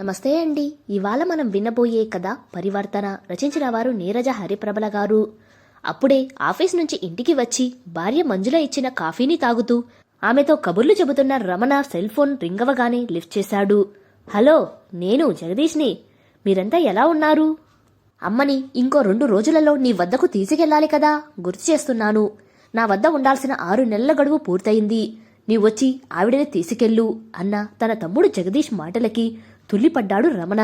నమస్తే అండి. ఇవాళ మనం వినబోయే కథ పరివర్తన రచించిన వారు నీరజ హరిప్రభల గారు. అప్పుడే ఆఫీస్ నుంచి ఇంటికి వచ్చి భార్య మంజుల ఇచ్చిన కాఫీని తాగుతూ ఆమెతో కబుర్లు చెబుతున్న రమణ సెల్ ఫోన్ రింగవగానే లిఫ్ట్ చేశాడు. హలో నేను జగదీష్ని. మీరంతా ఎలా ఉన్నారు? అమ్మని ఇంకో రెండు రోజులలో నీ వద్దకు తీసుకెళ్ళాలి కదా గుర్తు చేస్తున్నాను. నా వద్ద ఉండాల్సిన ఆరు నెలల గడువు పూర్తయింది. నీవొచ్చి ఆవిడని తీసుకెళ్ళు అన్న తన తమ్ముడు జగదీష్ మాటలకి తుల్లిపడ్డాడు రమణ.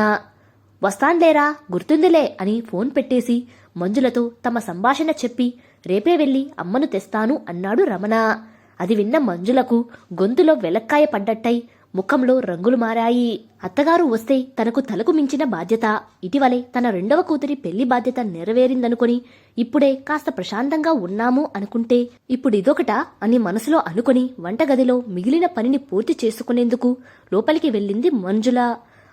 వస్తాన్లేరా గుర్తుందిలే అని ఫోన్ పెట్టేసి మంజులతో తమ సంభాషణ చెప్పి రేపే వెళ్ళి అమ్మను తెస్తాను అన్నాడు రమణ. అది విన్న మంజులకు గొంతులో వెలక్కాయ పడ్డట్టై ముఖంలో రంగులు మారాయి. అత్తగారు వస్తే తనకు తలకు మించిన బాధ్యత. ఇటీవలే తన రెండవ కూతురి పెళ్ళి బాధ్యత నెరవేరిందనుకొని ఇప్పుడే కాస్త ప్రశాంతంగా ఉన్నాము అనుకుంటే ఇప్పుడు ఇదొకట అని మనసులో అనుకొని వంటగదిలో మిగిలిన పనిని పూర్తి చేసుకునేందుకు లోపలికి వెళ్ళింది మంజుల.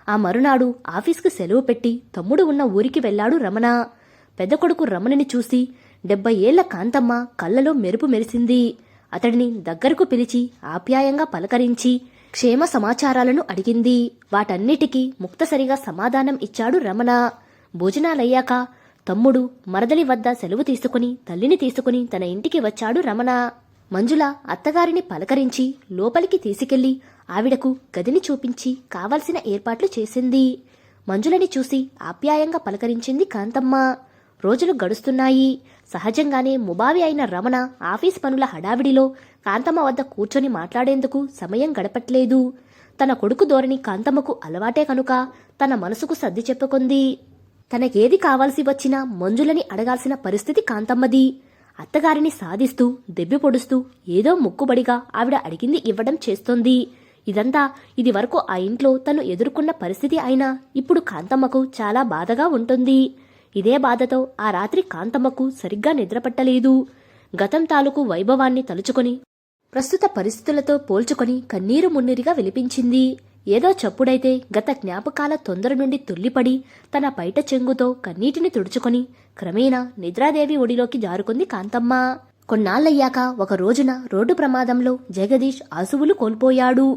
ఆ మరునాడు ఆఫీస్కు సెలవు పెట్టి తమ్ముడు ఉన్న ఊరికి వెళ్ళాడు రమణ. పెద్ద కొడుకు రమణని చూసి డెబ్బై ఏళ్ళ కాంతమ్మ కళ్ళలో మెరుపు మెరిసింది. అతడిని దగ్గరకు పిలిచి ఆప్యాయంగా పలకరించి క్షేమ సమాచారాలను అడిగింది. వాటన్నిటికీ ముక్తసరిగా సమాధానం ఇచ్చాడు రమణ. భోజనాలయ్యాక తమ్ముడు మరదలి వద్ద సెలవు తీసుకుని తల్లిని తీసుకుని తన ఇంటికి వచ్చాడు రమణ. మంజుల అత్తగారిని పలకరించి లోపలికి తీసుకెళ్ళి ఆవిడకు గదిని చూపించి కావలసిన ఏర్పాట్లు చేసింది. మంజులని చూసి ఆప్యాయంగా పలకరించింది కాంతమ్మ. రోజులు గడుస్తున్నాయి. సహజంగానే ముబావి అయిన రమణ ఆఫీస్ పనుల హడావిడిలో కాంతమ్మ వద్ద కూర్చొని మాట్లాడేందుకు సమయం గడపట్లేదు. తన కొడుకు ధోరణి కాంతమ్మకు అలవాటే కనుక తన మనసుకు సర్ది చెప్పుకుంది. తనకేది కావాల్సి వచ్చినా మంజులని అడగాల్సిన పరిస్థితి కాంతమ్మది. అత్తగారిని సాధిస్తూ దెబ్బి పొడుస్తూ ఏదో ముక్కుబడిగా ఆవిడ అడిగింది ఇవ్వడం చేస్తోంది. ఇదంతా ఇది వరకు ఆ ఇంట్లో తను ఎదుర్కొన్న పరిస్థితి అయినా ఇప్పుడు కాంతమ్మకు చాలా బాధగా ఉంటుంది. ఇదే బాధతో ఆ రాత్రి కాంతమ్మకు సరిగ్గా నిద్రపట్టలేదు. గతం తాలూకు వైభవాన్ని తలుచుకొని ప్రస్తుత పరిస్థితులతో పోల్చుకొని కన్నీరు మున్నీరుగా విలిపించింది ఏదో చప్పుడైతే గత జ్ఞాపకాల తొందర నుండి తుల్లిపడి తన పైట చెంగుతో కన్నీటిని తుడుచుకొని క్రమేణా నిద్రాదేవి ఒడిలోకి జారుకుంది కాంతమ్మ. కొన్నాళ్ళయ్యాక ఒక రోజున రోడ్డు ప్రమాదంలో జగదీష్ ఆసువులు కోల్పోయాడు.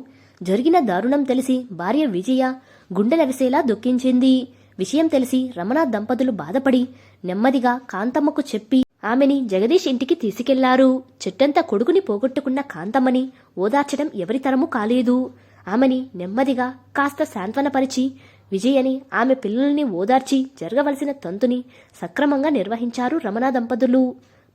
జరిగిన దారుణం తెలిసి భార్య విజయ గుండెలవిసేలా దుఃఖించింది విషయం తెలిసి రమణ దంపతులు బాధపడి నెమ్మదిగా కాంతమ్మకు చెప్పి ఆమెని జగదీష్ ఇంటికి తీసుకెళ్ళారు. చెట్టంతా కొడుకుని పోగొట్టుకున్న కాంతమ్మని ఓదార్చడం ఎవరితరము కాలేదు. ఆమెని నెమ్మదిగా కాస్త సాంత్వనపరిచి విజయని ఆమె పిల్లల్ని ఓదార్చి జరగవలసిన తంతుని సక్రమంగా నిర్వహించారు రమణ దంపతులు.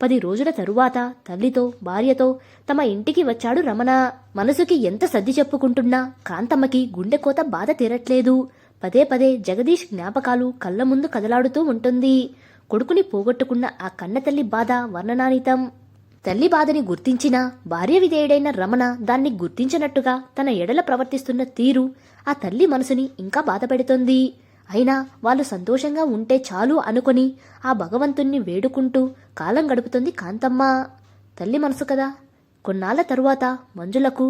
పది రోజుల తరువాత తల్లితో భార్యతో తమ ఇంటికి వచ్చాడు రమణ. మనసుకి ఎంత సర్ది చెప్పుకుంటున్నా కాంతమ్మకి గుండెకోత బాధ తీరట్లేదు. పదే పదే జగదీష్ జ్ఞాపకాలు కళ్ళ ముందు కదలాడుతూ ఉంటుంది. కొడుకుని పోగొట్టుకున్న ఆ కన్నతల్లి బాధ వర్ణనానీతం తల్లి బాధని గుర్తించిన భార్య విధేయుడైన రమణ దాన్ని గుర్తించినట్టుగా తన ఎడల ప్రవర్తిస్తున్న తీరు ఆ తల్లి మనసుని ఇంకా బాధపెడుతోంది. అయినా వాళ్ళు సంతోషంగా ఉంటే చాలు అనుకొని ఆ భగవంతుణ్ణి వేడుకుంటూ కాలం గడుపుతుంది కాంతమ్మ. తల్లి మనసు కదా. కొన్నాళ్ళ తరువాత మంజులకు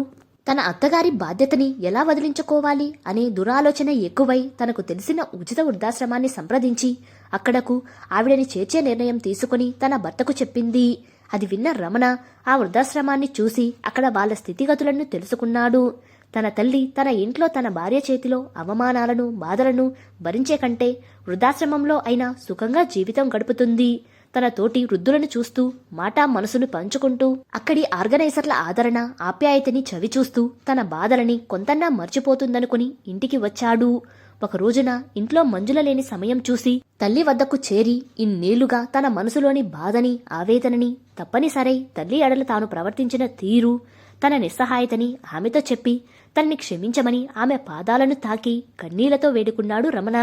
తన అత్తగారి బాధ్యతని ఎలా వదిలించుకోవాలి అనే దురాలోచన ఎక్కువై తనకు తెలిసిన ఉచిత వృద్ధాశ్రమాన్ని సంప్రదించి అక్కడకు ఆవిడని చేర్చే నిర్ణయం తీసుకుని తన భర్తకు చెప్పింది. అది విన్న రమణ ఆ వృద్ధాశ్రమాన్ని చూసి అక్కడ వాళ్ళ స్థితిగతులను తెలుసుకున్నాడు. తన తల్లి తన ఇంట్లో తన భార్య చేతిలో అవమానాలను బాధలను భరించే కంటే వృద్ధాశ్రమంలో అయినా సుఖంగా జీవితం గడుపుతుంది. తన తోటి వృద్ధులను చూస్తూ మాటా మనసును పంచుకుంటూ అక్కడి ఆర్గనైజర్ల ఆదరణ ఆప్యాయతని చవిచూస్తూ తన బాధలని కొంతన్నా మర్చిపోతుందనుకుని ఇంటికి వచ్చాడు. ఒక రోజున ఇంట్లో మంజుల లేని సమయం చూసి తల్లి వద్దకు చేరి ఇన్నేళ్ళుగా తన మనసులోని బాధని ఆవేదనని తప్పనిసరై తల్లి అడలు తాను ప్రవర్తించిన తీరు తన నిస్సహాయతని ఆమెతో చెప్పి తన్ని క్షమించమని ఆమె పాదాలను తాకి కన్నీళ్ళతో వేడుకున్నాడు రమణ.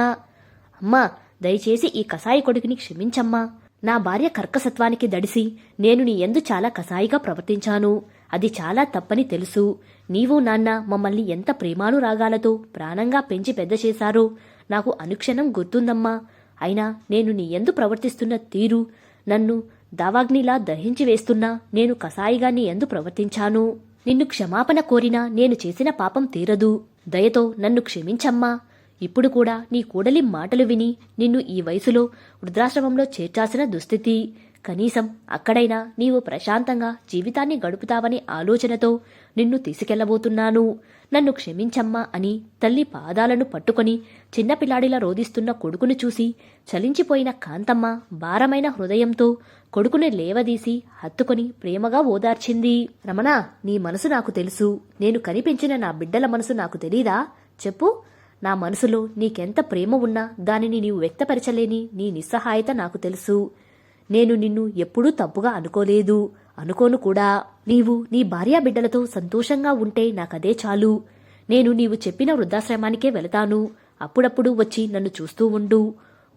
అమ్మా దయచేసి ఈ కసాయి కొడుకుని క్షమించమ్మా. నా భార్య కర్కసత్వానికి దడిసి నేను నీ ఎందు చాలా కసాయిగా ప్రవర్తించాను. అది చాలా తప్పని తెలుసు. నీవు నాన్న మమ్మల్ని ఎంత ప్రేమానురాగాలతో ప్రాణంగా పెంచి పెద్ద చేశారో నాకు అనుక్షణం గుర్తుందమ్మా. అయినా నేను నీ ఎందు ప్రవర్తిస్తున్న తీరు నన్ను దావాగ్నిలా దహించి వేస్తున్నా నేను కసాయిగా నీ ఎందు ప్రవర్తించాను. నిన్ను క్షమాపణ కోరినా నేను చేసిన పాపం తీరదు. దయతో నన్ను క్షమించమ్మా. ఇప్పుడు కూడా నీ కూడలి మాటలు విని నిన్ను ఈ వయసులో వృద్ధాశ్రమంలో చేర్చాల్సిన దుస్థితి. కనీసం అక్కడైనా నీవు ప్రశాంతంగా జీవితాన్ని గడుపుతావనే ఆలోచనతో నిన్ను తీసుకెళ్ళబోతున్నాను. నన్ను క్షమించమ్మా అని తల్లి పాదాలను పట్టుకొని చిన్నపిల్లాడిలా రోదిస్తున్న కొడుకును చూసి చలించిపోయిన కాంతమ్మ భారమైన హృదయంతో కొడుకుని లేవదీసి హత్తుకొని ప్రేమగా ఓదార్చింది. రమణ నీ మనసు నాకు తెలుసు. నేను కనిపించిన నా బిడ్డల మనసు నాకు తెలీదా? చెప్పు. నా మనసులో నీకెంత ప్రేమ ఉన్నా దానిని నీవు వ్యక్తపరచలేని నీ నిస్సహాయత నాకు తెలుసు. నేను నిన్ను ఎప్పుడూ తప్పుగా అనుకోలేదు. అనుకోను కూడా. నీవు నీ భార్యాబిడ్డలతో సంతోషంగా ఉంటే నాకదే చాలు. నేను నీవు చెప్పిన వృద్ధాశ్రమానికే వెళతాను. అప్పుడప్పుడు వచ్చి నన్ను చూస్తూ ఉండు.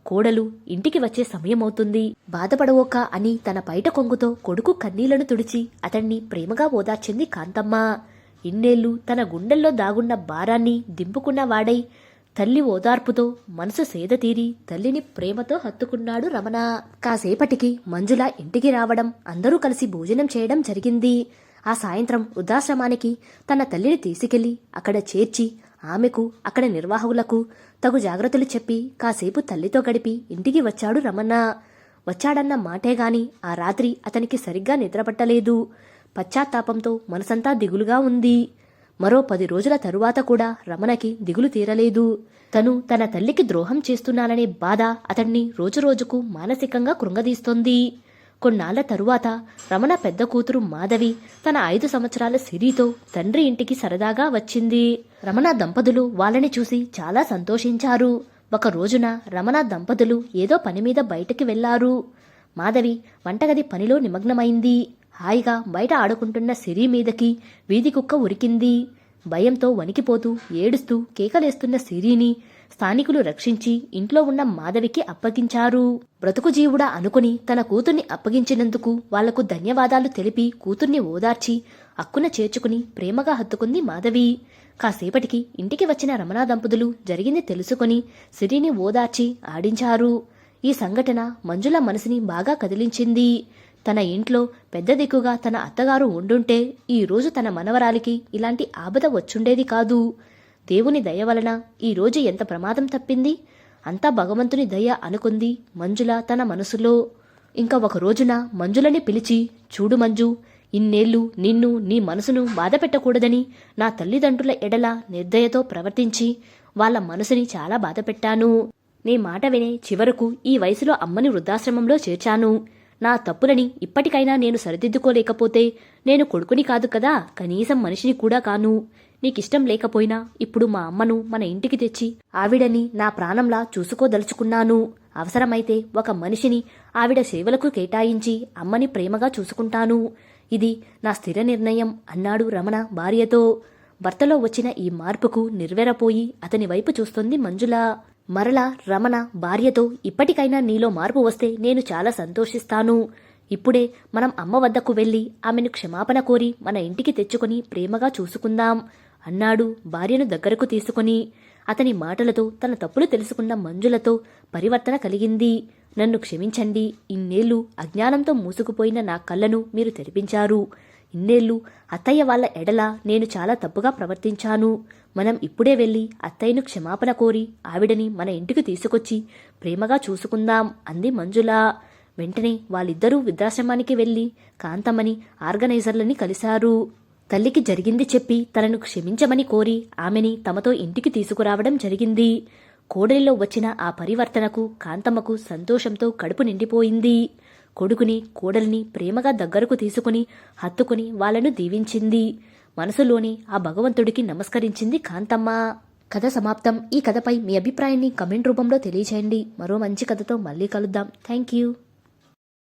కోడలు ఇంటికి వచ్చే సమయమవుతుంది. బాధపడవోక అని తన బయట కొంగుతో కొడుకు కన్నీళ్ళను తుడిచి అతన్ని ప్రేమగా ఓదార్చింది కాంతమ్మ. ఇన్నేళ్ళు తన గుండెల్లో దాగున్న భారాన్ని దింపుకున్న వాడై తల్లి ఓదార్పుతో మనసు సేద తీరి తల్లిని ప్రేమతో హత్తుకున్నాడు రమణ. కాసేపటికి మంజుల ఇంటికి రావడం అందరూ కలిసి భోజనం చేయడం జరిగింది. ఆ సాయంత్రం వృద్ధాశ్రమానికి తన తల్లిని తీసుకెళ్ళి అక్కడ చేర్చి ఆమెకు అక్కడ నిర్వాహకులకు తగు జాగ్రత్తలు చెప్పి కాసేపు తల్లితో గడిపి ఇంటికి వచ్చాడు రమణ. వచ్చాడన్న మాటే గాని ఆ రాత్రి అతనికి సరిగ్గా నిద్రపట్టలేదు. పశ్చాత్తాపంతో మనసంతా దిగులుగా ఉంది. మరో పది రోజుల తరువాత కూడా రమణకి దిగులు తీరలేదు. తను తన తల్లికి ద్రోహం చేస్తున్నాననే బాధ అతన్ని రోజురోజుకు మానసికంగా కృంగదీస్తోంది. కొన్నాళ్ళ తరువాత రమణ పెద్ద కూతురు మాధవి తన ఐదు సంవత్సరాల సిరితో తండ్రి ఇంటికి సరదాగా వచ్చింది. రమణ దంపతులు వాళ్ళని చూసి చాలా సంతోషించారు. ఒక రోజున రమణ దంపతులు ఏదో పని మీద బయటకి వెళ్ళారు. మాధవి వంటగది పనిలో నిమగ్నమైంది. హాయిగా బయట ఆడుకుంటున్న సిరి మీదకి వీధి కుక్క ఉరికింది. భయంతో వణికిపోతూ ఏడుస్తూ కేకలేస్తున్న సిరిని స్థానికులు రక్షించి ఇంట్లో ఉన్న మాధవికి అప్పగించారు. బ్రతుకు జీవుడా అనుకుని తన కూతుర్ని అప్పగించినందుకు వాళ్ళకు ధన్యవాదాలు తెలిపి కూతుర్ని ఓదార్చి అక్కున చేర్చుకుని ప్రేమగా హత్తుకుంది మాధవి. కాసేపటికి ఇంటికి వచ్చిన రమణ దంపతులు జరిగింది తెలుసుకొని సిరిని ఓదార్చి ఆడించారు. ఈ సంఘటన మంజుల మనసుని బాగా కదిలించింది. తన ఇంట్లో పెద్ద దిక్కుగా తన అత్తగారు ఉండుంటే ఈరోజు తన మనవరాలికి ఇలాంటి ఆపద వచ్చుండేది కాదు. దేవుని దయ వలన ఈ రోజు ఎంత ప్రమాదం తప్పింది? అంతా భగవంతుని దయ అనుకుంది మంజుల తన మనసులో. ఇంకా ఒక రోజున మంజులని పిలిచి చూడు మంజు ఇన్నేళ్ళు నిన్ను నీ మనసును బాధ పెట్టకూడదని నా తల్లిదండ్రుల ఎడల నిర్దయతో ప్రవర్తించి వాళ్ళ మనసుని చాలా బాధ పెట్టాను. నీ మాట వినే చివరకు ఈ వయసులో అమ్మని వృద్ధాశ్రమంలో చేర్చాను. నా తప్పులని ఇప్పటికైనా నేను సరిదిద్దుకోలేకపోతే నేను కొడుకుని కాదు కదా కనీసం మనిషిని కూడా కాను. నీకిష్టం లేకపోయినా ఇప్పుడు మా అమ్మను మన ఇంటికి తెచ్చి ఆవిడని నా ప్రాణంలా చూసుకోదలుచుకున్నాను. అవసరమైతే ఒక మనిషిని ఆవిడ సేవలకు కేటాయించి అమ్మని ప్రేమగా చూసుకుంటాను. ఇది నా స్థిర నిర్ణయం అన్నాడు రమణ భార్యతో. భర్తలో వచ్చిన ఈ మార్పుకు నిర్వెరపోయి అతని వైపు చూస్తుంది మంజుల. మరలా రమణ భార్యతో ఇప్పటికైనా నీలో మార్పు వస్తే నేను చాలా సంతోషిస్తాను. ఇప్పుడే మనం అమ్మ వద్దకు వెళ్ళి ఆమెను క్షమాపణ కోరి మన ఇంటికి తెచ్చుకొని ప్రేమగా చూసుకుందాం అన్నాడు భార్యను దగ్గరకు తీసుకుని. అతని మాటలతో తన తప్పులు తెలుసుకున్న మంజులతో పరివర్తన కలిగింది. నన్ను క్షమించండి ఇన్నేళ్ళు అజ్ఞానంతో మూసుకుపోయిన నా కళ్ళను మీరు తెరిపించారు. ఇన్నేళ్ళు అత్తయ్య వాళ్ళ ఎడల నేను చాలా తప్పుగా ప్రవర్తించాను. మనం ఇప్పుడే వెళ్ళి అత్తయ్యను క్షమాపణ కోరి ఆవిడని మన ఇంటికి తీసుకొచ్చి ప్రేమగా చూసుకుందాం అంది మంజుల. వెంటనే వాళ్ళిద్దరూ వృద్ధాశ్రమానికి వెళ్ళి కాంతమ్మని ఆర్గనైజర్లని కలిశారు. తల్లికి జరిగింది చెప్పి తనను క్షమించమని కోరి ఆమెని తమతో ఇంటికి తీసుకురావడం జరిగింది. కోడలిలో వచ్చిన ఆ పరివర్తనకు కాంతమ్మకు సంతోషంతో కడుపు నిండిపోయింది. కొడుకుని కోడలిని ప్రేమగా దగ్గరకు తీసుకుని హత్తుకుని వాళ్ళను దీవించింది. మనసులోని ఆ భగవంతుడికి నమస్కరించింది కాంతమ్మ. కథ సమాప్తం. ఈ కథపై మీ అభిప్రాయాన్ని కమెంట్ రూపంలో తెలియచేయండి. మరో మంచి కథతో మళ్ళీ కలుద్దాం. Thank you.